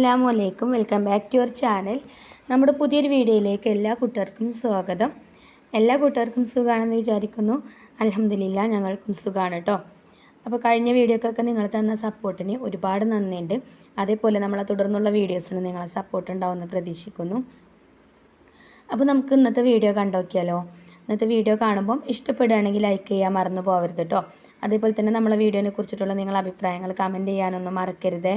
അസ്സാം വലൈക്കും welcome back to your channel. നമ്മുടെ പുതിയൊരു വീഡിയോയിലേക്ക് എല്ലാ കൂട്ടുകാർക്കും സ്വാഗതം. എല്ലാ കൂട്ടുകാർക്കും സുഖമാണെന്ന് വിചാരിക്കുന്നു. അലഹമ്മദില്ല ഞങ്ങൾക്കും സുഖമാണ് കേട്ടോ അപ്പോൾ കഴിഞ്ഞ വീഡിയോക്കൊക്കെ നിങ്ങൾ തന്ന സപ്പോർട്ടിന് ഒരുപാട് നന്ദിയുണ്ട്. അതേപോലെ നമ്മളെ തുടർന്നുള്ള വീഡിയോസിന് നിങ്ങളെ സപ്പോർട്ട് ഉണ്ടാവുമെന്ന് പ്രതീക്ഷിക്കുന്നു. അപ്പോൾ നമുക്ക് ഇന്നത്തെ വീഡിയോ കണ്ടോക്കിയാലോ ഇന്നത്തെ വീഡിയോ കാണുമ്പം ഇഷ്ടപ്പെടുകയാണെങ്കിൽ ലൈക്ക് ചെയ്യാൻ മറന്നു പോകരുത് കേട്ടോ അതേപോലെ തന്നെ നമ്മളെ വീഡിയോനെ കുറിച്ചിട്ടുള്ള നിങ്ങളുടെ അഭിപ്രായങ്ങൾ കമന്റ് ചെയ്യാനൊന്നും മറക്കരുതേ.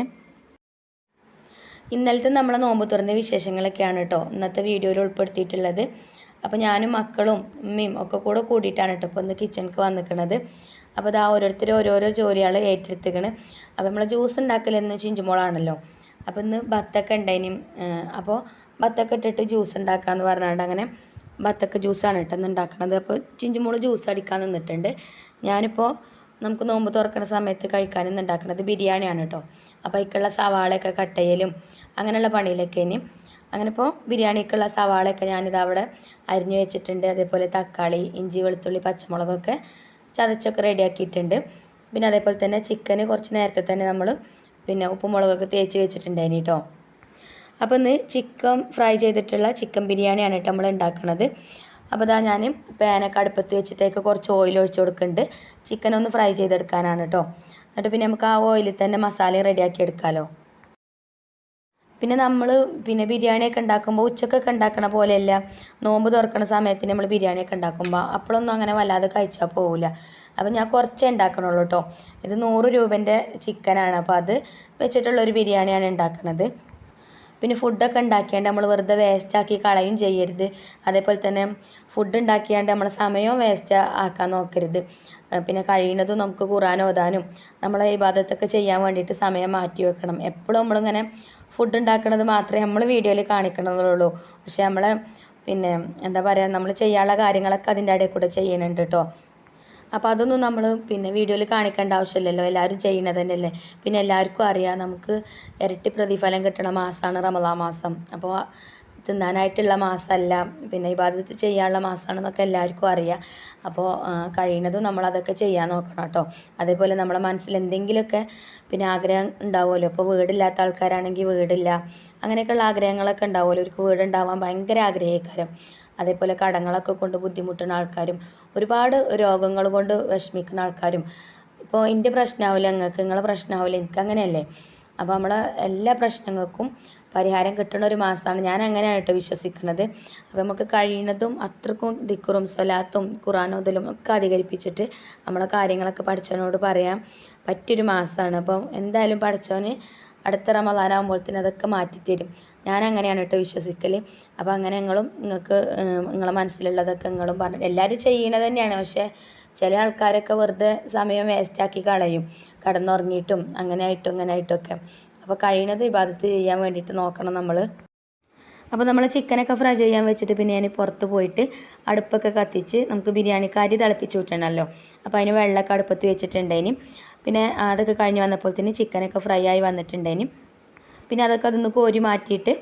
ഇന്നലത്തെ നമ്മളെ നോമ്പ് തുറന്ന വിശേഷങ്ങളൊക്കെയാണ് കേട്ടോ ഇന്നത്തെ വീഡിയോയിൽ ഉൾപ്പെടുത്തിയിട്ടുള്ളത്. അപ്പോൾ ഞാനും മക്കളും ഉമ്മയും ഒക്കെ കൂടെ കൂടിയിട്ടാണ് കേട്ടോ ഇപ്പോൾ ഇന്ന് കിച്ചണിക്ക് വന്നിക്കണത്. അപ്പോൾ ഇതാ ഓരോരുത്തർ ഓരോരോ ജോലികൾ ഏറ്റെടുത്തിക്കണ്. അപ്പോൾ നമ്മളെ ജ്യൂസ് ഉണ്ടാക്കലെന്ന് ചിഞ്ചുമോളാണല്ലോ. അപ്പോൾ ഇന്ന് ബത്തൊക്കെ ഉണ്ടായിനി അപ്പോൾ ബത്തൊക്കെ ഇട്ടിട്ട് ജ്യൂസ് ഉണ്ടാക്കാമെന്ന് പറഞ്ഞുകൊണ്ട് അങ്ങനെ ബത്തക്ക ജ്യൂസാണ് കേട്ടോ ഇന്ന് ഉണ്ടാക്കണത്. അപ്പോൾ ചിഞ്ചുമോൾ ജ്യൂസ് അടിക്കാൻ നിന്നിട്ടുണ്ട്. ഞാനിപ്പോൾ നമുക്ക് നോമ്പ് തുറക്കുന്ന സമയത്ത് കഴിക്കാൻ ഉണ്ടാക്കണത് ബിരിയാണിയാണ് കേട്ടോ. അപ്പോൾ അതിക്കുള്ള സവാളയൊക്കെ കട്ടയിലും അങ്ങനെയുള്ള പണിയിലൊക്കെ ഇനി. അങ്ങനെ ഇപ്പോൾ ബിരിയാണിക്കുള്ള സവാളയൊക്കെ ഞാനിത് അവിടെ അരിഞ്ഞു വെച്ചിട്ടുണ്ട്. അതേപോലെ തക്കാളി ഇഞ്ചി വെളുത്തുള്ളി പച്ചമുളകൊക്കെ ചതച്ചൊക്കെ റെഡിയാക്കിയിട്ടുണ്ട്. പിന്നെ അതേപോലെ തന്നെ ചിക്കന് കുറച്ച് നേരത്തെ തന്നെ നമ്മൾ പിന്നെ ഉപ്പും മുളകൊക്കെ തേച്ച് വെച്ചിട്ടുണ്ടായിന് കേട്ടോ അപ്പോൾ ഇന്ന് ചിക്കൻ ഫ്രൈ ചെയ്തിട്ടുള്ള ചിക്കൻ ബിരിയാണിയാണ് കേട്ടോ നമ്മൾ ഉണ്ടാക്കുന്നത് അപ്പോൾ ഇതാ ഞാൻ പാനൊക്കെ അടുപ്പത്ത് വെച്ചിട്ടേക്ക് കുറച്ച് ഓയിൽ ഒഴിച്ച് കൊടുക്കുന്നുണ്ട് ചിക്കൻ ഒന്ന് ഫ്രൈ ചെയ്തെടുക്കാനാണ് കേട്ടോ എന്നിട്ട് പിന്നെ നമുക്ക് ആ ഓയിലിൽ തന്നെ മസാല റെഡിയാക്കി എടുക്കാമല്ലോ പിന്നെ നമ്മൾ പിന്നെ ബിരിയാണിയൊക്കെ ഉണ്ടാക്കുമ്പോൾ ഉച്ചക്കൊക്കെ ഉണ്ടാക്കണ പോലെയല്ല നോമ്പ് തുറക്കണ സമയത്ത് നമ്മൾ ബിരിയാണിയൊക്കെ ഉണ്ടാക്കുമ്പോൾ അപ്പോഴൊന്നും അങ്ങനെ വല്ലാതെ കഴിച്ചാൽ പോവില്ല അപ്പോൾ ഞാൻ കുറച്ചേ ഉണ്ടാക്കണുള്ളൂ കേട്ടോ ഇത് നൂറ് രൂപേന്റെ ചിക്കനാണ് അപ്പോൾ അത് വെച്ചിട്ടുള്ളൊരു ബിരിയാണിയാണ് ഉണ്ടാക്കുന്നത് പിന്നെ ഫുഡൊക്കെ ഉണ്ടാക്കിയാണ്ട് നമ്മൾ വെറുതെ വേസ്റ്റാക്കി കളയും ചെയ്യരുത്. അതേപോലെ തന്നെ ഫുഡ് ഉണ്ടാക്കിയാണ്ട് നമ്മൾ സമയവും വേസ്റ്റ് ആക്കാൻ നോക്കരുത്. പിന്നെ കഴിയുന്നതും നമുക്ക് ഖുറാൻ ഓതാനും നമ്മളെ ഇബാദത്തൊക്കെ ചെയ്യാൻ വേണ്ടിയിട്ട് സമയം മാറ്റി വെക്കണം. എപ്പോഴും നമ്മളിങ്ങനെ ഫുഡ് ഉണ്ടാക്കുന്നത് മാത്രമേ നമ്മൾ വീഡിയോയിൽ കാണിക്കണതുള്ളൂ. പക്ഷേ നമ്മളെ പിന്നെ എന്താ പറയുക നമ്മൾ ചെയ്യാനുള്ള കാര്യങ്ങളൊക്കെ അതിന്റെ ഇടയിൽ കൂടെ ചെയ്യുന്നുണ്ട് കേട്ടോ അപ്പോൾ അതൊന്നും നമ്മൾ പിന്നെ വീഡിയോയിൽ കാണിക്കേണ്ട ആവശ്യമില്ലല്ലോ. എല്ലാവരും ചെയ്യുന്നത് തന്നെയല്ലേ. പിന്നെ എല്ലാവർക്കും അറിയാം നമുക്ക് ഇരട്ടി പ്രതിഫലം കിട്ടണ മാസമാണ് റമദാ മാസം. അപ്പോൾ തിന്നാനായിട്ടുള്ള മാസമല്ല. പിന്നെ ഇബാദത്ത് ചെയ്യാനുള്ള മാസമാണെന്നൊക്കെ എല്ലാവർക്കും അറിയാം. അപ്പോൾ കഴിയുന്നതും നമ്മളതൊക്കെ ചെയ്യാൻ നോക്കണം കേട്ടോ. അതേപോലെ നമ്മളെ മനസ്സിൽ എന്തെങ്കിലുമൊക്കെ പിന്നെ ആഗ്രഹം ഉണ്ടാവുമല്ലോ. ഇപ്പോൾ വീടില്ലാത്ത ആൾക്കാരാണെങ്കിൽ വീടില്ല. അങ്ങനെയൊക്കെയുള്ള ആഗ്രഹങ്ങളൊക്കെ ഉണ്ടാവുമല്ലോ. അവർക്ക് വീടുണ്ടാവാൻ ഭയങ്കര ആഗ്രഹിക്കാരും അതേപോലെ കടങ്ങളൊക്കെ കൊണ്ട് ബുദ്ധിമുട്ടുന്ന ആൾക്കാരും ഒരുപാട് രോഗങ്ങൾ കൊണ്ട് വിഷമിക്കുന്ന ആൾക്കാരും. ഇപ്പോൾ എന്റെ പ്രശ്നമാവില്ല നിങ്ങൾക്ക് നിങ്ങളെ പ്രശ്നമാവില്ല എനിക്ക് അങ്ങനെയല്ലേ അപ്പോൾ നമ്മളെ എല്ലാ പ്രശ്നങ്ങൾക്കും പരിഹാരം കിട്ടുന്ന ഒരു മാസമാണ് ഞാൻ അങ്ങനെയാണ് കേട്ടോ വിശ്വസിക്കുന്നത്. അപ്പോൾ നമുക്ക് കഴിയുന്നതും അത്രക്കും ദിക്കുറും സ്വലാത്തും ഖുറാനോദലും ഒക്കെ അധികരിപ്പിച്ചിട്ട് നമ്മളെ കാര്യങ്ങളൊക്കെ പഠിച്ചവനോട് പറയാൻ പറ്റിയൊരു മാസമാണ് അപ്പം എന്തായാലും പഠിച്ചവന് അടുത്ത റമദാനാകുമ്പോഴത്തേന് അതൊക്കെ മാറ്റിത്തരും. ഞാൻ അങ്ങനെയാണ് കേട്ടോ വിശ്വസിക്കൽ അപ്പോൾ അങ്ങനെ നിങ്ങളും നിങ്ങൾക്ക് നിങ്ങളെ മനസ്സിലുള്ളതൊക്കെ നിങ്ങളും പറഞ്ഞു എല്ലാവരും ചെയ്യണത് തന്നെയാണ്. പക്ഷേ ചില ആൾക്കാരൊക്കെ വെറുതെ സമയം വേസ്റ്റാക്കി കളയും. കടന്നുറങ്ങിയിട്ടും അങ്ങനെ ആയിട്ടും ഇങ്ങനെ ആയിട്ടൊക്കെ അപ്പോൾ കഴിയുന്നത് ഇബാദത്ത് ചെയ്യാൻ വേണ്ടിയിട്ട് നോക്കണം നമ്മൾ അപ്പോൾ നമ്മൾ ചിക്കനൊക്കെ ഫ്രൈ ചെയ്യാൻ വെച്ചിട്ട് പിന്നെ ഞാൻ പുറത്ത് പോയിട്ട് അടുപ്പൊക്കെ കത്തിച്ച് നമുക്ക് ബിരിയാണിക്കാരി തിളപ്പിച്ച് വിട്ടണമല്ലോ അപ്പോൾ അതിന് വെള്ളമൊക്കെ അടുപ്പത്ത് വെച്ചിട്ടുണ്ടേനി. പിന്നെ അതൊക്കെ കഴിഞ്ഞ് വന്നപ്പോൾ തന്നെ ചിക്കനൊക്കെ ഫ്രൈ ആയി വന്നിട്ടുണ്ടേനി. പിന്നെ അതൊക്കെ അതൊന്ന് കോരി മാറ്റിയിട്ട്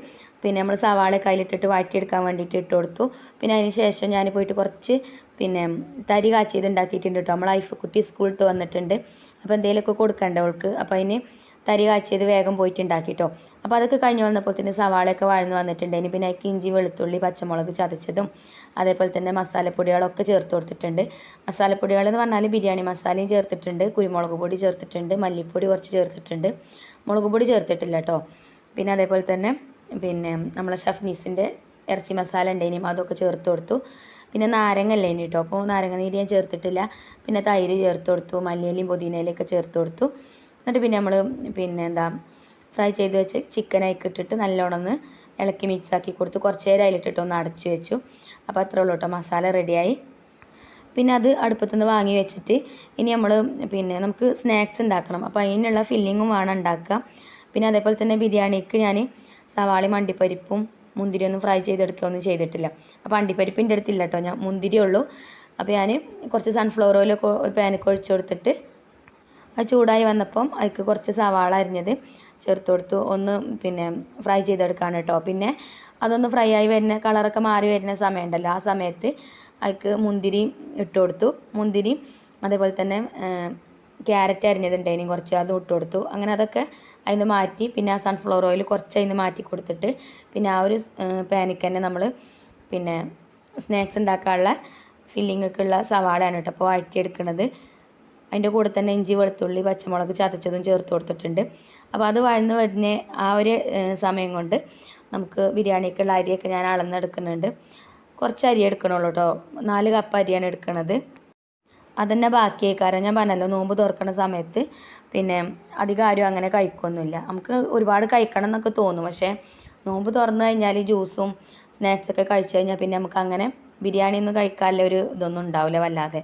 പിന്നെ നമ്മൾ സവാള കയ്യിലിട്ടിട്ട് വാട്ടിയെടുക്കാൻ വേണ്ടിയിട്ട് ഇട്ട് കൊടുത്തു പിന്നെ അതിന് ശേഷം ഞാൻ പോയിട്ട് കുറച്ച് പിന്നെ തരി കാച്ചിയത് ഉണ്ടാക്കിയിട്ടുണ്ട് കേട്ടോ. നമ്മൾ ഐഫ് കുട്ടി സ്കൂളിട്ട് വന്നിട്ടുണ്ട്. അപ്പോൾ എന്തെങ്കിലുമൊക്കെ കൊടുക്കണ്ടേ അവൾക്ക്? അപ്പോൾ അതിന് തരി കാച്ചിയത് വേഗം പോയിട്ട് ഉണ്ടാക്കിട്ടോ. അപ്പോൾ അതൊക്കെ കഴിഞ്ഞ് വന്നപ്പോൾ തന്നെ സവാളയൊക്കെ വഴന്ന് വന്നിട്ടുണ്ട്. ഇനി പിന്നെ ഇഞ്ചി വെളുത്തുള്ളി പച്ചമുളക് ചതച്ചതും അതേപോലെ തന്നെ മസാലപ്പൊടികളൊക്കെ ചേർത്ത് കൊടുത്തിട്ടുണ്ട്. മസാലപ്പൊടികൾ എന്ന് പറഞ്ഞാൽ ബിരിയാണി മസാലയും ചേർത്തിട്ടുണ്ട് കുരുമുളക് പൊടി ചേർത്തിട്ടുണ്ട് മല്ലിപ്പൊടി കുറച്ച് ചേർത്തിട്ടുണ്ട്. മുളക് പൊടി ചേർത്തിട്ടില്ല കേട്ടോ. പിന്നെ അതേപോലെ തന്നെ പിന്നെ നമ്മളെ ഷഫ്നീസിന്റെ ഇറച്ചി മസാല ഉണ്ടേനും അതൊക്കെ ചേർത്ത് കൊടുത്തു. പിന്നെ നാരങ്ങ അല്ലേ കേട്ടോ അപ്പോൾ നാരങ്ങ നീര് ഞാൻ ചേർത്തിട്ടില്ല. പിന്നെ തൈര് ചേർത്ത് കൊടുത്തു. മല്ലിയിലയും പുതിനയിലൊക്കെ ചേർത്ത് കൊടുത്തു. എന്നിട്ട് പിന്നെ നമ്മൾ പിന്നെ എന്താ ഫ്രൈ ചെയ്ത് വെച്ച് ചിക്കൻ ഇട്ടിട്ട് നല്ലോണം ഒന്ന് ഇളക്കി മിക്സ് ആക്കി കൊടുത്ത്. കുറച്ച് നേരം അതിലിട്ടിട്ട് ഒന്ന് അടച്ചു വെച്ചു. അപ്പോൾ അത്രേ ഉള്ളൂ കേട്ടോ മസാല റെഡിയായി പിന്നെ അത് അടുപ്പത്തു നിന്ന് വാങ്ങി വെച്ചിട്ട് ഇനി നമ്മൾ പിന്നെ നമുക്ക് സ്നാക്സ് ഉണ്ടാക്കണം. അപ്പോൾ അതിനുള്ള ഫില്ലിങ്ങും വേണം ഉണ്ടാക്കുക. പിന്നെ അതേപോലെ തന്നെ ബിരിയാണിക്ക് ഞാൻ സവാളയും മുന്തിരി ഒന്നും ഫ്രൈ ചെയ്തെടുക്കുകയൊന്നും ചെയ്തിട്ടില്ല. അപ്പോൾ അണ്ടിപ്പരിപ്പിന്റെ അടുത്തില്ല കേട്ടോ ഞാൻ മുന്തിരിയുള്ളൂ അപ്പോൾ ഞാൻ കുറച്ച് സൺഫ്ലവർ ഓയിലൊക്കെ ഒരു പാനൊക്കെ ഒഴിച്ചു കൊടുത്തിട്ട് അത് ചൂടായി വന്നപ്പം അതിക്ക് കുറച്ച് സവാള അരിഞ്ഞത് ചേർത്ത് കൊടുത്തു. ഒന്ന് പിന്നെ ഫ്രൈ ചെയ്തെടുക്കാണ് കേട്ടോ പിന്നെ അതൊന്ന് ഫ്രൈ ആയി വരുന്ന കളറൊക്കെ മാറി വരുന്ന സമയമുണ്ടല്ലോ. ആ സമയത്ത് അതിക്ക് മുന്തിരി ഇട്ട് കൊടുത്തു. മുന്തിരി അതേപോലെ തന്നെ ക്യാരറ്റ് അരിഞ്ഞതുണ്ടായിനും കുറച്ച് അത് ഇട്ട് കൊടുത്തു. അങ്ങനെ അതൊക്കെ അതിന് മാറ്റി പിന്നെ ആ സൺഫ്ലവർ ഓയിൽ കുറച്ച് അതിന് മാറ്റി കൊടുത്തിട്ട് പിന്നെ ആ ഒരു പാനിക്ക് തന്നെ നമ്മൾ പിന്നെ സ്നാക്സ് ഉണ്ടാക്കാനുള്ള ഫില്ലിംഗ് ഒക്കെ ഉള്ള സവാളയാണ് കേട്ടോ അപ്പോൾ വഴറ്റിയെടുക്കുന്നത് അതിന്റെ കൂടെ തന്നെ ഇഞ്ചി വെളുത്തുള്ളി പച്ചമുളക് ചതച്ചതും ചേർത്ത് കൊടുത്തിട്ടുണ്ട്. അപ്പോൾ അത് വഴന്ന് വരുന്ന ആ ഒരു സമയം കൊണ്ട് നമുക്ക് ബിരിയാണിക്കുള്ള അരിയൊക്കെ ഞാൻ അളന്നെടുക്കുന്നുണ്ട്. കുറച്ച് അരി എടുക്കണുള്ളൂ കേട്ടോ. നാല് കപ്പ് അരിയാണ് എടുക്കണത്. അതന്നെ ബാക്കിയായി കാരണം ഞാൻ പറഞ്ഞല്ലോ നോമ്പ് തുറക്കണ സമയത്ത് പിന്നെ അധികം ആരും അങ്ങനെ കഴിക്കൊന്നുമില്ല. നമുക്ക് ഒരുപാട് കഴിക്കണം എന്നൊക്കെ തോന്നും. പക്ഷേ നോമ്പ് തുറന്നു കഴിഞ്ഞാൽ ജ്യൂസും സ്നാക്സൊക്കെ കഴിച്ചു കഴിഞ്ഞാൽ പിന്നെ നമുക്ക് അങ്ങനെ ബിരിയാണി ഒന്നും കഴിക്കാനുള്ള ഒരു ഇതൊന്നും ഉണ്ടാവില്ല വല്ലാതെ.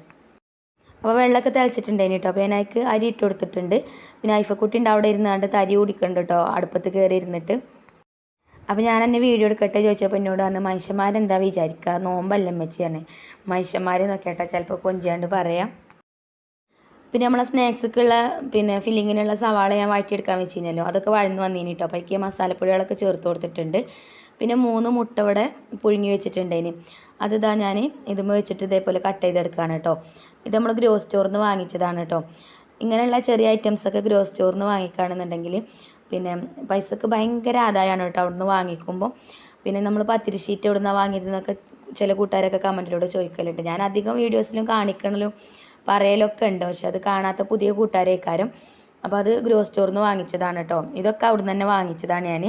അപ്പോൾ വെള്ളമൊക്കെ തിളച്ചിട്ടുണ്ടായിന് കേട്ടോ. അപ്പോൾ അതിനകത്ത് അരി ഇട്ട് കൊടുത്തിട്ടുണ്ട്. പിന്നെ ഐഫക്കുട്ടിന്റെ അവിടെ ഇരുന്നാണ്ട് തരി കുടിക്കുന്നുണ്ട് കേട്ടോ. അടുപ്പത്ത് കയറി ഇരുന്നിട്ട്. അപ്പോൾ ഞാൻ എന്നെ വീഡിയോ എടുക്കട്ടെ ചോദിച്ചപ്പോൾ എന്നോട് പറഞ്ഞു മനുഷ്യന്മാരെന്താ വിചാരിക്കുക നോമ്പല്ല അമ്മച്ചി തന്നെ മനുഷ്യന്മാരെന്നൊക്കെ കേട്ടാൽ ചിലപ്പോൾ കൊഞ്ചാണ്ട് പറയാം. പിന്നെ നമ്മളെ സ്നാക്സൊക്കെയുള്ള പിന്നെ ഫില്ലിങ്ങിനുള്ള സവാള ഞാൻ വഴറ്റിയെടുക്കാൻ വെച്ചിരുന്നല്ലോ. അതൊക്കെ വഴന്ന് വന്നു കേട്ടോ അപ്പോൾ എനിക്ക് മസാലപ്പൊടികളൊക്കെ ചേർത്ത് കൊടുത്തിട്ടുണ്ട്. പിന്നെ മൂന്ന് മുട്ട ഇവിടെ പുഴുങ്ങി വെച്ചിട്ടുണ്ട് അത് ഇതാ ഞാൻ ഇതുമ്മ വെച്ചിട്ട് ഇതേപോലെ കട്ട് ചെയ്തെടുക്കുകയാണ് കേട്ടോ ഇത് നമ്മൾ ഗ്രോ സ്റ്റോറിൽ നിന്ന് വാങ്ങിച്ചതാണ് കേട്ടോ ഇങ്ങനെയുള്ള ചെറിയ ഐറ്റംസൊക്കെ ഗ്രോ സ്റ്റോറിൽ നിന്ന് വാങ്ങിക്കുകയാണെന്നുണ്ടെങ്കിൽ പിന്നെ പൈസക്ക് ഭയങ്കര ആദായമാണ് കേട്ടോ അവിടുന്ന് വാങ്ങിക്കുമ്പോൾ പിന്നെ നമ്മൾ പത്തിരി ഷീറ്റ് എവിടെ നിന്നാണ് വാങ്ങിയതെന്നൊക്കെ ചില കൂട്ടുകാരൊക്കെ കമന്റിലൂടെ ചോദിക്കലുണ്ട്. ഞാൻ അധികം വീഡിയോസിലും കാണിക്കണലും പറയലൊക്കെ ഉണ്ട്. പക്ഷെ അത് കാണാത്ത പുതിയ കൂട്ടുകാരേക്കാരും. അപ്പോൾ അത് ഗ്രോ സ്റ്റോറിൽ നിന്ന് വാങ്ങിച്ചതാണ് കേട്ടോ. ഇതൊക്കെ അവിടുന്ന് തന്നെ വാങ്ങിച്ചതാണ് ഞാൻ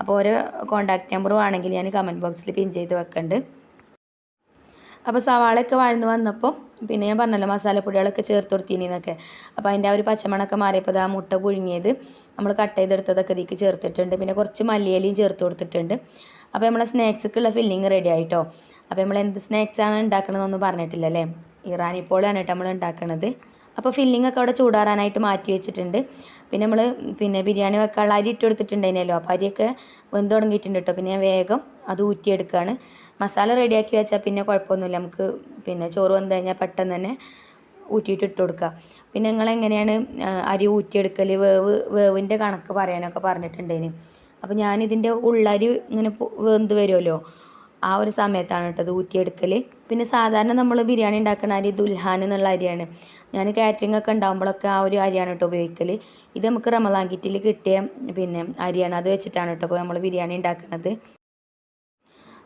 അപ്പോൾ ഓരോ കോൺടാക്ട് നമ്പർ വേണമെങ്കിൽ ഞാൻ കമന്റ് ബോക്സിൽ പിൻ ചെയ്ത് വെക്കുന്നുണ്ട് അപ്പോൾ സവാളയൊക്കെ വഴന്ന് വന്നപ്പോൾ പിന്നെ ഞാൻ പറഞ്ഞല്ലോ മസാലപ്പൊടികളൊക്കെ ചേർത്ത് കൊടുത്തിനിന്നൊക്കെ അപ്പോൾ അതിന്റെ ആ ഒരു പച്ചമണൊക്കെ മാറിയപ്പോൾ ആ മുട്ട പുഴുങ്ങിയത്. നമ്മൾ കട്ട് ചെയ്തെടുത്തതൊക്കെ ഇതിലേക്ക് ചേർത്തിട്ടുണ്ട്. പിന്നെ കുറച്ച് മല്ലിയിലയും ചേർത്ത് കൊടുത്തിട്ടുണ്ട്. അപ്പോൾ നമ്മളെ സ്നാക്സൊക്കെയുള്ള ഫില്ലിങ് റെഡി ആയിട്ടോ. അപ്പോൾ നമ്മൾ എന്ത് സ്നാക്സാണ് ഉണ്ടാക്കണതെന്നൊന്നും പറഞ്ഞിട്ടില്ല അല്ലേ? ഇറാനി പോളാണ് കേട്ടോ നമ്മൾ ഉണ്ടാക്കണത്. അപ്പോൾ ഫില്ലിംഗ് ഒക്കെ അവിടെ ചൂടാറാനായിട്ട് മാറ്റി വെച്ചിട്ടുണ്ട്. പിന്നെ നമ്മൾ പിന്നെ ബിരിയാണി വെക്കാനുള്ള അരി ഇട്ട് കൊടുത്തിട്ടുണ്ടായിരുന്നല്ലോ അപ്പോൾ അരിയൊക്കെ വെന്ത് തുടങ്ങിയിട്ടുണ്ട് കേട്ടോ. പിന്നെ ഞാൻ വേഗം അത് ഊറ്റിയെടുക്കുകയാണ് മസാല റെഡിയാക്കി വെച്ചാൽ പിന്നെ കുഴപ്പമൊന്നുമില്ല നമുക്ക് പിന്നെ ചോറ് വന്നു കഴിഞ്ഞാൽ പെട്ടെന്ന് തന്നെ ഊറ്റിയിട്ട് ഇട്ട് കൊടുക്കുക പിന്നെ നിങ്ങൾ എങ്ങനെയാണ് അരി ഊറ്റിയെടുക്കൽ വേവ് വേവിന്റെ കണക്ക് പറയാനൊക്കെ പറഞ്ഞിട്ടുണ്ടേന്. അപ്പോൾ ഞാനിതിന്റെ ഉള്ളരി ഇങ്ങനെ വെന്ത് വരുമല്ലോ ആ ഒരു സമയത്താണ് കേട്ടത് ഊറ്റിയെടുക്കൽ പിന്നെ സാധാരണ നമ്മൾ ബിരിയാണി ഉണ്ടാക്കുന്ന അരി ദുൽഹാൻ എന്നുള്ള അരിയാണ്. ഞാൻ കാറ്ററിംഗ് ഒക്കെ ഉണ്ടാകുമ്പോഴൊക്കെ ആ ഒരു അരിയാണ് കേട്ടോ ഉപയോഗിക്കൽ ഇത് നമുക്ക് റമദാൻ കിട്ടിയ പിന്നെ അരിയാണ്. അത് വെച്ചിട്ടാണ് കേട്ടോ നമ്മൾ ബിരിയാണി ഉണ്ടാക്കുന്നത്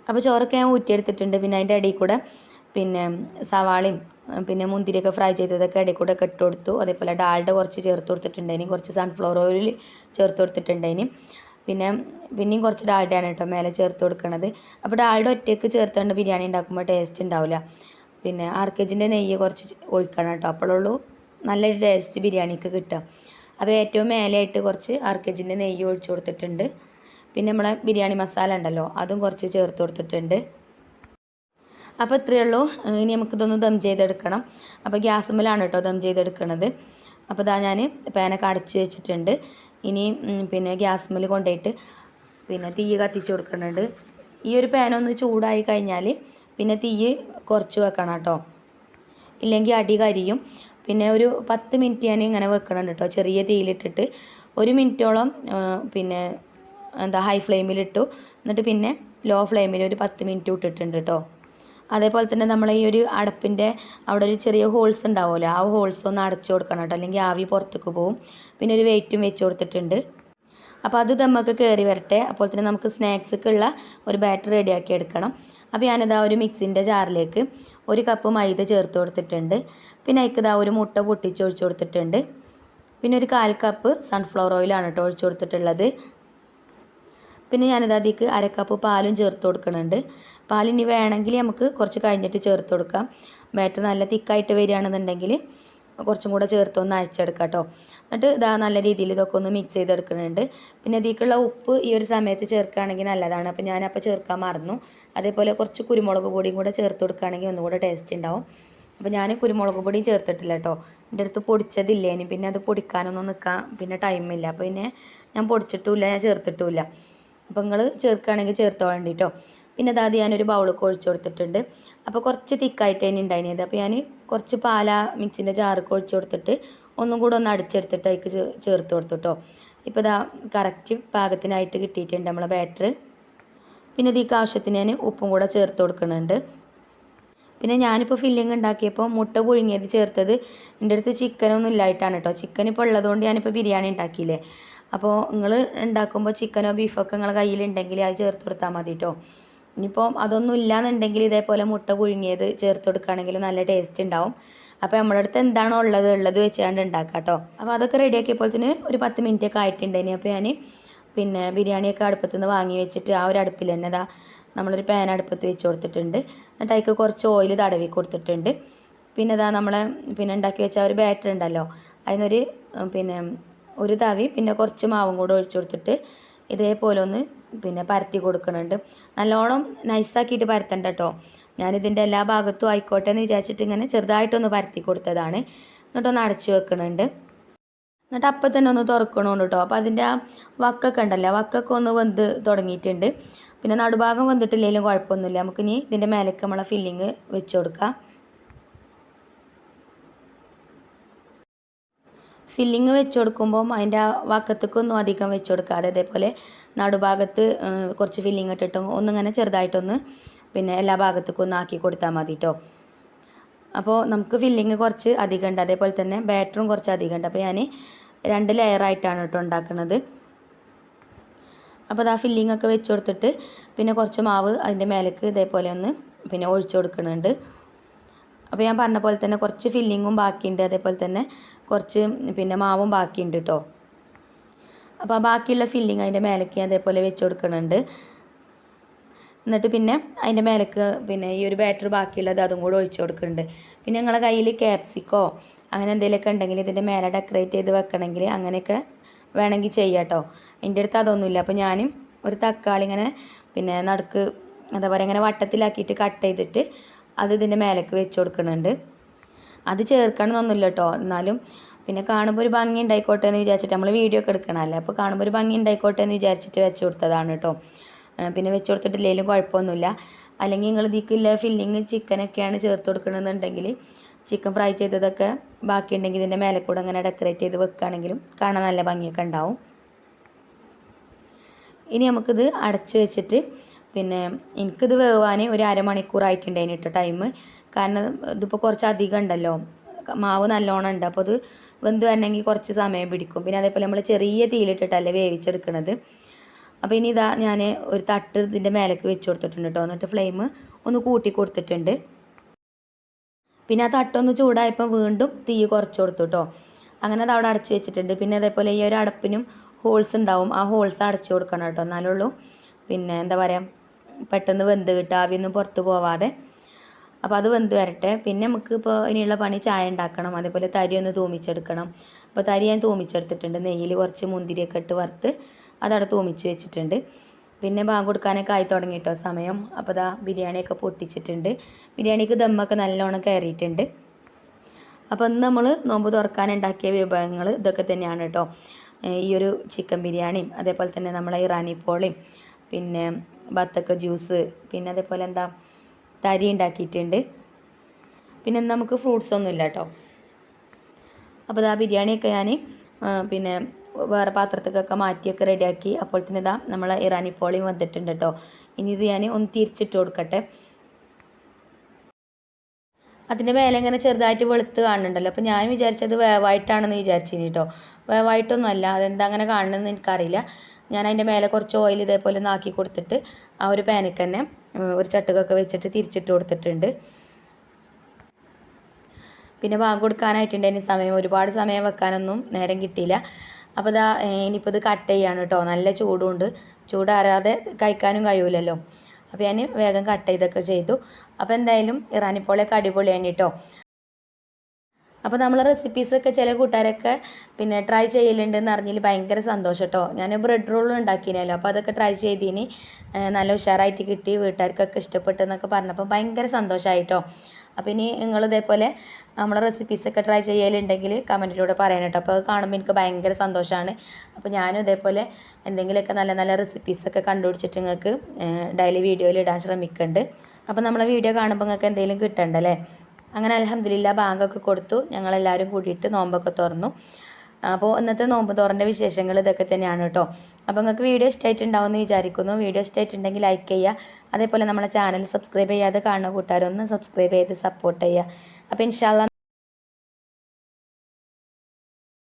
അപ്പോൾ ചോറൊക്കെ ഞാൻ ഊറ്റിയെടുത്തിട്ടുണ്ട്. പിന്നെ അതിന്റെ ഇടയിൽ കൂടെ പിന്നെ സവാളയും പിന്നെ മുന്തിരിയൊക്കെ ഫ്രൈ ചെയ്തതൊക്കെ ഇടയിൽ കൂടെ ഒക്കെ ഇട്ട് കൊടുത്തു. അതേപോലെ ഡാളിന്റെ കുറച്ച് ചേർത്ത് കൊടുത്തിട്ടുണ്ടേനി കുറച്ച് സൺഫ്ലവർ ഓയിൽ ചേർത്ത് കൊടുത്തിട്ടുണ്ടേനി പിന്നെ പിന്നെയും കുറച്ച് ഡാളിന്റെയാണ് കേട്ടോ മേലെ ചേർത്ത് കൊടുക്കണത്. അപ്പോൾ ഡാളിന്റെ ഒറ്റയ്ക്ക് ചേർത്തുകൊണ്ട് ബിരിയാണി ഉണ്ടാക്കുമ്പോൾ ടേസ്റ്റ് ഉണ്ടാവില്ല. പിന്നെ ആർ കെ ജിന്റെ നെയ്യ് കുറച്ച് ഒഴിക്കണം കേട്ടോ. അപ്പോഴുള്ളൂ നല്ലൊരു ടേസ്റ്റ് ബിരിയാണിക്ക് കിട്ടുക. അപ്പോൾ ഏറ്റവും മേലെയായിട്ട് കുറച്ച് ആർ കെ ജിന്റെ നെയ്യ് ഒഴിച്ചു കൊടുത്തിട്ടുണ്ട്. പിന്നെ നമ്മളെ ബിരിയാണി മസാല ഉണ്ടല്ലോ അതും കുറച്ച് ചേർത്ത് കൊടുത്തിട്ടുണ്ട്. അപ്പോൾ ഇത്രയേ ഉള്ളൂ. ഇനി നമുക്കിതൊന്ന് ദം ചെയ്തെടുക്കണം. അപ്പോൾ ഗ്യാസ് ഗ്യാസുമ്മലാണ് കേട്ടോ ദം ചെയ്തെടുക്കണത്. അപ്പോൾ ഇതാ ഞാൻ പാനൊക്കെ അടച്ച് വെച്ചിട്ടുണ്ട്. ഇനി പിന്നെ ഗ്യാസ് ഗ്യാസുമ്മൽ കൊണ്ടുപോയിട്ട് പിന്നെ തീ കത്തിച്ച് കൊടുക്കുന്നുണ്ട് ഈ ഒരു പാനൊന്ന് ചൂടായി കഴിഞ്ഞാൽ പിന്നെ തീ കുറച്ച് വെക്കണം കേട്ടോ. ഇല്ലെങ്കിൽ അടി കരിയും. പിന്നെ ഒരു പത്ത് മിനിറ്റ് ഞാൻ ഇങ്ങനെ വെക്കണം കേട്ടോ. ചെറിയ തീയിലിട്ടിട്ട്. ഒരു മിനിറ്റോളം പിന്നെ എന്താ ഹൈ ഫ്ലെയിമിലിട്ടു എന്നിട്ട് പിന്നെ ലോ ഫ്ലെയിമിൽ ഒരു പത്ത് മിനിറ്റ് ഇട്ടിട്ടുണ്ട് കേട്ടോ അതേപോലെ തന്നെ നമ്മൾ ഈ ഒരു അടപ്പിന്റെ അവിടെ ഒരു ചെറിയ ഹോൾസ് ഉണ്ടാവുമല്ലോ ആ ഹോൾസ് ഒന്ന് അടച്ചു കൊടുക്കണം കേട്ടോ അല്ലെങ്കിൽ ആവി പുറത്തേക്ക് പോവും. പിന്നെ ഒരു വെയിറ്റും വെച്ച് കൊടുത്തിട്ടുണ്ട്. അപ്പോൾ അത് നമുക്ക് കയറി വരട്ടെ. അപ്പോൾ തന്നെ നമുക്ക് സ്നാക്സൊക്കെ ഉള്ള ഒരു ബാറ്റർ റെഡിയാക്കി എടുക്കണം. അപ്പോൾ ഞാനിതാ ഒരു മിക്സിന്റെ ജാറിലേക്ക് ഒരു കപ്പ് മൈദ ചേർത്ത് കൊടുത്തിട്ടുണ്ട്. പിന്നെ അതിക്കിതാ ഒരു മുട്ട പൊട്ടിച്ച് ഒഴിച്ചു കൊടുത്തിട്ടുണ്ട്. പിന്നെ ഒരു കാൽ കപ്പ് സൺഫ്ലവർ ഓയിലാണ് കേട്ടോ ഒഴിച്ചു കൊടുത്തിട്ടുള്ളത്. പിന്നെ ഞാനിത് അതിലേക്ക് അരക്കപ്പ് കപ്പ് പാലും ചേർത്ത് കൊടുക്കുന്നുണ്ട് പാലിനി വേണമെങ്കിൽ നമുക്ക് കുറച്ച് കഴിഞ്ഞിട്ട് ചേർത്ത് കൊടുക്കാം. ബാറ്റർ നല്ല തിക്കായിട്ട് വരികയാണെന്നുണ്ടെങ്കിൽ കുറച്ചും കൂടെ ചേർത്ത് ഒന്ന് അഴിച്ചെടുക്കാം കേട്ടോ. എന്നിട്ട് ഇതാ നല്ല രീതിയിൽ ഇതൊക്കെ ഒന്ന് മിക്സ് ചെയ്തെടുക്കുന്നുണ്ട് പിന്നെ ഇതിലേക്കുള്ള ഉപ്പ് ഈ ഒരു സമയത്ത് ചേർക്കുകയാണെങ്കിൽ നല്ലതാണ്. അപ്പോൾ ഞാനപ്പോൾ ചേർക്കാൻ മറന്നു. അതേപോലെ കുറച്ച് കുരുമുളക് പൊടിയും കൂടെ ചേർത്ത് കൊടുക്കുകയാണെങ്കിൽ ഒന്നുകൂടെ ടേസ്റ്റ് ഉണ്ടാവും. അപ്പോൾ ഞാൻ കുരുമുളക് പൊടിയും ചേർത്തിട്ടില്ല കേട്ടോ. എന്റെ അടുത്ത് പൊടിച്ചതില്ലേനി. പിന്നെ അത് പൊടിക്കാനൊന്നും നിൽക്കാൻ പിന്നെ ടൈമില്ല അപ്പോൾ പിന്നെ ഞാൻ പൊടിച്ചിട്ടുമില്ല ഞാൻ ചേർത്തിട്ടുമില്ല അപ്പോൾ നിങ്ങൾ ചേർക്കുകയാണെങ്കിൽ ചേർത്തോളണ്ടി കേട്ടോ പിന്നെ അതാത് ഞാനൊരു ബൗളൊക്കെ ഒഴിച്ച് കൊടുത്തിട്ടുണ്ട്. അപ്പോൾ കുറച്ച് തിക്കായിട്ട് തന്നെ ഉണ്ടായിരുന്നത് അപ്പോൾ ഞാൻ കുറച്ച് പാല മിക്സിന്റെ ജാറൊക്കെ ഒഴിച്ച് കൊടുത്തിട്ട് ഒന്നും കൂടെ ഒന്ന് അടിച്ചെടുത്തിട്ട് അതിക്ക് ചേർത്ത് കൊടുത്തു കേട്ടോ ഇപ്പോൾ ഇതാ കറക്റ്റ് പാകത്തിനായിട്ട് കിട്ടിയിട്ടുണ്ട് നമ്മളെ ബാറ്റർ പിന്നെ ഇതിക്ക് ആവശ്യത്തിന് ഞാൻ ഉപ്പും കൂടെ ചേർത്ത് കൊടുക്കുന്നുണ്ട്. പിന്നെ ഞാനിപ്പോൾ ഫില്ലിങ് ഉണ്ടാക്കിയപ്പോൾ മുട്ട പുഴുങ്ങിയത് ചേർത്തത് എന്റെ അടുത്ത് ചിക്കനൊന്നും ഇല്ലായിട്ടാണ് കേട്ടോ ചിക്കൻ ഇപ്പോൾ ഉള്ളതുകൊണ്ട് ഞാനിപ്പോൾ ബിരിയാണി ഉണ്ടാക്കിയില്ലേ അപ്പോൾ നിങ്ങൾ ഉണ്ടാക്കുമ്പോൾ ചിക്കനോ ബീഫൊക്കെ നിങ്ങളെ കയ്യിലുണ്ടെങ്കിൽ അത് ചേർത്ത് കൊടുത്താൽ മതി കേട്ടോ ഇനിയിപ്പോൾ അതൊന്നും ഇല്ലാന്നുണ്ടെങ്കിൽ ഇതേപോലെ മുട്ട പുഴുങ്ങിയത് ചേർത്ത് കൊടുക്കുകയാണെങ്കിൽ നല്ല ടേസ്റ്റ് ഉണ്ടാവും അപ്പോൾ നമ്മുടെ അടുത്ത് എന്താണോ ഉള്ളത് ഉള്ളത് വെച്ചാണ്ട് ഉണ്ടാക്കാം കേട്ടോ അപ്പോൾ അതൊക്കെ റെഡിയാക്കിയപ്പോഴത്തേന് ഒരു പത്ത് മിനിറ്റ് ഒക്കെ ആയിട്ടുണ്ടായിനി അപ്പോൾ ഞാൻ പിന്നെ ബിരിയാണിയൊക്കെ അടുപ്പത്ത് നിന്ന് വാങ്ങി വെച്ചിട്ട് ആ ഒരു അടുപ്പിൽ തന്നെ ഇതാ നമ്മളൊരു പാൻ അടുപ്പത്ത് വെച്ച് കൊടുത്തിട്ടുണ്ട്. എന്നിട്ട് അതിൽ കുറച്ച് ഓയിൽ തടവി കൊടുത്തിട്ടുണ്ട്. പിന്നെ ഇതാ നമ്മളെ പിന്നെ ഉണ്ടാക്കി വെച്ച ഒരു ബാറ്റർ ഉണ്ടല്ലോ അതിനൊരു പിന്നെ ഒരു തവി പിന്നെ കുറച്ച് മാവും കൂടെ ഒഴിച്ചു കൊടുത്തിട്ട് ഇതേപോലെ ഒന്ന് പിന്നെ പരത്തി കൊടുക്കുന്നുണ്ട്. നല്ലോണം നൈസാക്കിയിട്ട് പരത്തണ്ട കേട്ടോ ഞാനിതിന്റെ എല്ലാ ഭാഗത്തും ആയിക്കോട്ടെ എന്ന് വിചാരിച്ചിട്ട് ഇങ്ങനെ ചെറുതായിട്ടൊന്ന് പരത്തി കൊടുത്തതാണ്. എന്നിട്ടൊന്ന് അടച്ചു വെക്കുന്നുണ്ട്. എന്നിട്ട് അപ്പം തന്നെ ഒന്ന് തുറക്കണമെന്ന് കേട്ടോ അപ്പോൾ അതിന്റെ ആ വക്കൊക്കെ ഉണ്ടല്ലോ വക്കൊക്കെ ഒന്ന് വെന്ത് തുടങ്ങിയിട്ടുണ്ട്. പിന്നെ നടുഭാഗം വെന്തിട്ടില്ലെങ്കിലും കുഴപ്പമൊന്നുമില്ല. നമുക്കിനി ഇതിന്റെ മേലേക്ക് നമ്മളെ ഫില്ലിങ് വെച്ച് കൊടുക്കാം. ഫില്ലിങ് വെച്ച് കൊടുക്കുമ്പം അതിന്റെ ആ വക്കത്തേക്കൊന്നും അധികം വെച്ച് കൊടുക്കാതെ അതേപോലെ നടുഭാഗത്ത് കുറച്ച് ഫില്ലിങ് ഇട്ടിട്ട് ഒന്നിങ്ങനെ ചെറുതായിട്ടൊന്ന് പിന്നെ എല്ലാ ഭാഗത്തേക്കും ഒന്ന് ആക്കി കൊടുത്താൽ മതി കേട്ടോ അപ്പോൾ നമുക്ക് ഫില്ലിങ് കുറച്ച് അധികം ഉണ്ട് അതേപോലെ തന്നെ ബാറ്ററും കുറച്ച് അധികം ഉണ്ട് അപ്പോൾ ഞാൻ രണ്ട് ലെയറായിട്ടാണ് കേട്ടോ ഉണ്ടാക്കുന്നത് അപ്പോൾ അത് ആ ഫില്ലിംഗ് ഒക്കെ വെച്ച് കൊടുത്തിട്ട് പിന്നെ കുറച്ച് മാവ് അതിന്റെ മേലേക്ക് ഇതേപോലെ ഒന്ന് പിന്നെ ഒഴിച്ചു കൊടുക്കുന്നുണ്ട് അപ്പോൾ ഞാൻ പറഞ്ഞ പോലെ തന്നെ കുറച്ച് ഫില്ലിങ്ങും ബാക്കിയുണ്ട്. അതേപോലെ തന്നെ കുറച്ച് പിന്നെ മാവും ബാക്കിയുണ്ട് കേട്ടോ അപ്പോൾ ബാക്കിയുള്ള ഫില്ലിങ് അതിന്റെ മേലേക്ക് അതേപോലെ വെച്ച് കൊടുക്കുന്നുണ്ട് എന്നിട്ട് പിന്നെ അതിന്റെ മേലേക്ക് പിന്നെ ഈ ഒരു ബാറ്റർ ബാക്കിയുള്ളത് അതും കൂടെ ഒഴിച്ചു കൊടുക്കുന്നുണ്ട് പിന്നെ നിങ്ങളെ കയ്യിൽ ക്യാപ്സിക്കോ അങ്ങനെ എന്തെങ്കിലുമൊക്കെ ഉണ്ടെങ്കിൽ ഇതിന്റെ മേലെ ഡെക്കറേറ്റ് ചെയ്ത് വെക്കണമെങ്കിൽ അങ്ങനെയൊക്കെ വേണമെങ്കിൽ ചെയ്യാം കേട്ടോ എന്റെ അടുത്ത് അതൊന്നുമില്ല. അപ്പോൾ ഞാൻ ഒരു തക്കാളി ഇങ്ങനെ പിന്നെ നടുക്ക് എന്താ പറയുക ഇങ്ങനെ വട്ടത്തിലാക്കിയിട്ട് കട്ട് ചെയ്തിട്ട് അത് ഇതിന്റെ മേലേക്ക് വെച്ച് കൊടുക്കുന്നുണ്ട് അത് ചേർക്കണമെന്നൊന്നുമില്ല കേട്ടോ എന്നാലും പിന്നെ കാണുമ്പോൾ ഒരു ഭംഗി ഉണ്ടായിക്കോട്ടെ എന്ന് വിചാരിച്ചിട്ട് നമ്മൾ വീഡിയോ ഒക്കെ എടുക്കണമല്ലേ അപ്പോൾ കാണുമ്പോൾ ഒരു ഭംഗി ഉണ്ടായിക്കോട്ടെ എന്ന് വിചാരിച്ചിട്ട് വെച്ച് കൊടുത്തതാണ് കേട്ടോ പിന്നെ വെച്ച് കൊടുത്തിട്ടില്ലെങ്കിലും കുഴപ്പമൊന്നുമില്ല. അല്ലെങ്കിൽ നിങ്ങൾ ഇതിക്കില്ല ഫില്ലിങ് ചിക്കനൊക്കെയാണ് ചേർത്ത് കൊടുക്കണമെന്നുണ്ടെങ്കിൽ ചിക്കൻ ഫ്രൈ ചെയ്തതൊക്കെ ബാക്കിയുണ്ടെങ്കിൽ ഇതിന്റെ മേലെ കൂടെ അങ്ങനെ ഡെക്കറേറ്റ് ചെയ്ത് വെക്കുകയാണെങ്കിലും കാണാൻ നല്ല ഭംഗിയൊക്കെ ഉണ്ടാവും. ഇനി നമുക്കിത് അടച്ച് വെച്ചിട്ട് പിന്നെ എനിക്കിത് വേവാൻ ഒരു അരമണിക്കൂറായിട്ടുണ്ടായിന് കേട്ടോ ടൈം കാരണം ഇതിപ്പോൾ കുറച്ച് അധികം ഉണ്ടല്ലോ. മാവ് നല്ലോണം ഉണ്ട്. അപ്പോൾ അത് വെന്ത് വരണമെങ്കിൽ കുറച്ച് സമയം പിടിക്കും. പിന്നെ അതേപോലെ നമ്മൾ ചെറിയ തീയിലിട്ടിട്ടല്ലേ വേവിച്ചെടുക്കണത്. അപ്പോൾ ഇനി ഇതാ ഞാൻ ഒരു തട്ട് ഇതിന്റെ മേലേക്ക് വെച്ച് കൊടുത്തിട്ടുണ്ട് കേട്ടോ എന്നിട്ട് ഫ്ലെയിം ഒന്ന് കൂട്ടി കൊടുത്തിട്ടുണ്ട്. പിന്നെ ആ തട്ടൊന്ന് ചൂടായപ്പോൾ വീണ്ടും തീ കുറച്ച് കൊടുത്തു കേട്ടോ അങ്ങനെ അത് അവിടെ അടച്ചു വെച്ചിട്ടുണ്ട്. പിന്നെ അതേപോലെ ഈ ഒരു അടപ്പിനും ഹോൾസ് ഉണ്ടാവും. ആ ഹോൾസ് അടച്ചു കൊടുക്കണം കേട്ടോ എന്നാലേ ഉള്ളൂ. പിന്നെ എന്താ പറയുക പെട്ടെന്ന് വെന്ത് കിട്ടുക ആവിയൊന്നും പുറത്ത് പോവാതെ. അപ്പോൾ അത് വെന്ത് വരട്ടെ. പിന്നെ നമുക്ക് ഇപ്പോൾ ഇനിയുള്ള പണി ചായ ഉണ്ടാക്കണം. അതേപോലെ തരി ഒന്ന് തൂമിച്ചെടുക്കണം. അപ്പോൾ തരി ഞാൻ തൂമിച്ചെടുത്തിട്ടുണ്ട്. നെയ്യിൽ കുറച്ച് മുന്തിരിയൊക്കെ ഇട്ട് വറുത്ത് അതവിടെ തൂമിച്ച് വെച്ചിട്ടുണ്ട്. പിന്നെ ബാങ്ക് കൊടുക്കാനൊക്കെ ആയി തുടങ്ങി കേട്ടോ സമയം. അപ്പോൾ ദാ ബിരിയാണിയൊക്കെ പൊട്ടിച്ചിട്ടുണ്ട്. ബിരിയാണിക്ക് ദമ്മൊക്കെ നല്ലോണം കയറിയിട്ടുണ്ട്. അപ്പോൾ ഇന്ന് നമ്മൾ നോമ്പ് തുറക്കാൻ ഉണ്ടാക്കിയ വിഭവങ്ങൾ ഇതൊക്കെ തന്നെയാണ് കേട്ടോ ഈ ഒരു ചിക്കൻ ബിരിയാണിയും അതേപോലെ തന്നെ നമ്മളെ ഇറാനി പിന്നെ ബത്തക്ക ജ്യൂസ് പിന്നെ അതേപോലെ എന്താ തരി ഉണ്ടാക്കിയിട്ടുണ്ട്. പിന്നെ നമുക്ക് ഫ്രൂട്ട്സ് ഒന്നും ഇല്ല കേട്ടോ അപ്പോൾ ഇതാ ബിരിയാണിയൊക്കെ ഞാൻ പിന്നെ വേറെ പാത്രത്തേക്കൊക്കെ മാറ്റിയൊക്കെ റെഡിയാക്കി. അപ്പോൾ തന്നെ ഇതാ നമ്മളെ ഇറാനി പോളിയും വന്നിട്ടുണ്ട് കേട്ടോ ഇനി ഇത് ഞാൻ ഒന്ന് തിരിച്ചിട്ട് കൊടുക്കട്ടെ. അതിന്റെ മേലെ ഇങ്ങനെ ചെറുതായിട്ട് വെളുത്ത് കാണുന്നുണ്ടല്ലോ. അപ്പോൾ ഞാൻ വിചാരിച്ചത് വേവായിട്ടാണെന്ന് വിചാരിച്ചിനി കേട്ടോ വേവായിട്ടൊന്നും അല്ല അതെന്താ അങ്ങനെ കാണണമെന്ന് എനിക്കറിയില്ല. ഞാൻ അതിന്റെ മേലെ കുറച്ച് ഓയിൽ ഇതേപോലെ നാക്കി കൊടുത്തിട്ട് ആ ഒരു പാനിക്ക് തന്നെ ഒരു ചട്ടുകൊക്കെ വെച്ചിട്ട് തിരിച്ചിട്ട് കൊടുത്തിട്ടുണ്ട്. പിന്നെ ബാങ്ക് കൊടുക്കാനായിട്ടുണ്ട്. ഇനി സമയം ഒരുപാട് സമയം വെക്കാനൊന്നും നേരം കിട്ടിയില്ല. അപ്പോൾ ഇതാ ഇനിയിപ്പോൾ ഇത് കട്ട് ചെയ്യാണ് കേട്ടോ നല്ല ചൂടുണ്ട്. ചൂടാറാതെ കഴിക്കാനും കഴിയില്ലല്ലോ അപ്പോൾ ഞാൻ വേഗം കട്ട് ചെയ്തൊക്കെ ചെയ്തു. അപ്പോൾ എന്തായാലും ഇറാനിപ്പോളൊക്കെ അടിപൊളിയാണ് കേട്ടോ അപ്പോൾ നമ്മളെ റെസിപ്പീസൊക്കെ ചില കൂട്ടുകാരൊക്കെ പിന്നെ ട്രൈ ചെയ്യലുണ്ടെന്ന് അറിഞ്ഞതിൽ ഭയങ്കര സന്തോഷം കേട്ടോ ഞാൻ ബ്രെഡ് റോൾ ഉണ്ടാക്കിനല്ലോ അപ്പോൾ അതൊക്കെ ട്രൈ ചെയ്തിന്. നല്ല ഉഷാറായിട്ട് കിട്ടി വീട്ടുകാർക്കൊക്കെ ഇഷ്ടപ്പെട്ടെന്നൊക്കെ പറഞ്ഞപ്പോൾ ഭയങ്കര സന്തോഷമായിട്ടോ അപ്പോൾ ഇനി നിങ്ങൾ ഇതേപോലെ നമ്മളെ റെസിപ്പീസൊക്കെ ട്രൈ ചെയ്യലുണ്ടെങ്കിൽ കമന്റിലൂടെ പറയാൻ കേട്ടോ അപ്പോൾ അത് കാണുമ്പോൾ എനിക്ക് ഭയങ്കര സന്തോഷമാണ് അപ്പോൾ ഞാനും ഇതേപോലെ എന്തെങ്കിലുമൊക്കെ നല്ല നല്ല റെസിപ്പീസൊക്കെ കണ്ടുപിടിച്ചിട്ട് നിങ്ങൾക്ക് ഡെയിലി വീഡിയോയിൽ ഇടാൻ ശ്രമിക്കുന്നുണ്ട് അപ്പോൾ നമ്മളെ വീഡിയോ കാണുമ്പോൾ നിങ്ങൾക്ക് എന്തെങ്കിലും കിട്ടണ്ടല്ലേ? അങ്ങനെ അലഹമ്മദില്ല ബാങ്കൊക്കെ കൊടുത്തു. ഞങ്ങളെല്ലാവരും കൂടിയിട്ട് നോമ്പൊക്കെ തുറന്നു. അപ്പോൾ ഇന്നത്തെ നോമ്പ് തുറന്റെ വിശേഷങ്ങൾ ഇതൊക്കെ തന്നെയാണ് കേട്ടോ. അപ്പോൾ നിങ്ങൾക്ക് വീഡിയോ ഇഷ്ടമായിട്ടുണ്ടാവും എന്ന് വിചാരിക്കുന്നു. വീഡിയോ ഇഷ്ടമായിട്ടുണ്ടെങ്കിൽ ലൈക്ക് ചെയ്യുക അതേപോലെ നമ്മളെ ചാനൽ സബ്സ്ക്രൈബ് ചെയ്യാതെ കാണുന്ന കൂട്ടുകാരൊന്ന് സബ്സ്ക്രൈബ് ചെയ്ത് സപ്പോർട്ട് ചെയ്യുക അപ്പോൾ ഇൻഷാല്ല